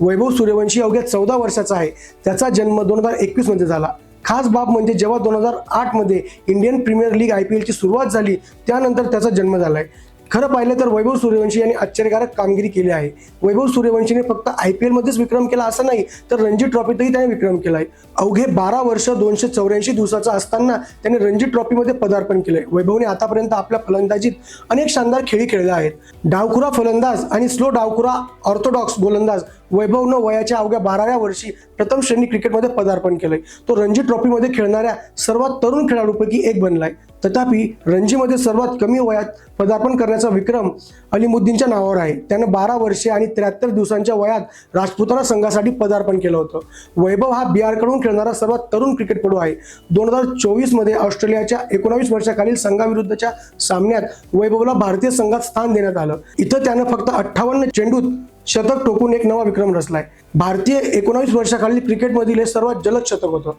वैभव सूर्यवंशी अवघ्या चौदा वर्षाचा आहे. त्याचा जन्म दोन हजार एकवीसमध्ये झाला. खास बाब म्हणजे जेव्हा दोन हजार आठमध्ये Indian premier league I P एलची सुरुवात झाली त्यानंतर त्याचा जन्म झालाय. खरं पाहिलं तर वैभव सूर्यवंशी यांनी आश्चर्यकारक कामगिरी केली आहे. वैभव सूर्यवंशीने फक्त आय पी एलमध्येच विक्रम केला असं नाही तर रणजी ट्रॉफीतही त्याने विक्रम केला आहे अवघे बारा वर्ष दोनशे चौऱ्याऐंशी दिवसाचा असताना त्याने रणजी ट्रॉफीमध्ये पदार्पण केलंय. वैभवने आतापर्यंत आपल्या फलंदाजीत अनेक शानदार खेळी खेळल्या आहेत. डावखुरा फलंदाज आणि स्लो डावखुरा ऑर्थोडॉक्स गोलंदाज वैभवनं वयाच्या अवघ्या बाराव्या वर्षी प्रथम श्रेणी क्रिकेटमध्ये पदार्पण केलंय. तो रणजी ट्रॉफीमध्ये खेळणाऱ्या सर्वात तरुण खेळाडूपैकी एक बनलाय. तथापि रणजीमध्ये सर्वात कमी वयात पदार्पण करण्याचा विक्रम अलिमुद्दीनच्या नावावर आहे. त्यानं बारा वर्षे आणि त्र्याहत्तर दिवसांच्या वयात राजपुताना संघासाठी पदार्पण केलं होतं. वैभव हा बिहारकडून खेळणारा सर्वात तरुण क्रिकेटपटू आहे. दोन हजार चोवीसमध्ये ऑस्ट्रेलियाच्या एकोणावीस वर्षाखालील संघाविरुद्धच्या सामन्यात वैभवला भारतीय संघात स्थान देण्यात आलं. इथं त्यानं फक्त अठ्ठावन्न चेंडूत शतक टोकून एक नवा विक्रम रचलाय. भारतीय एकोणावीस वर्षाखालील क्रिकेटमधील हे सर्वात जलद शतक होतं.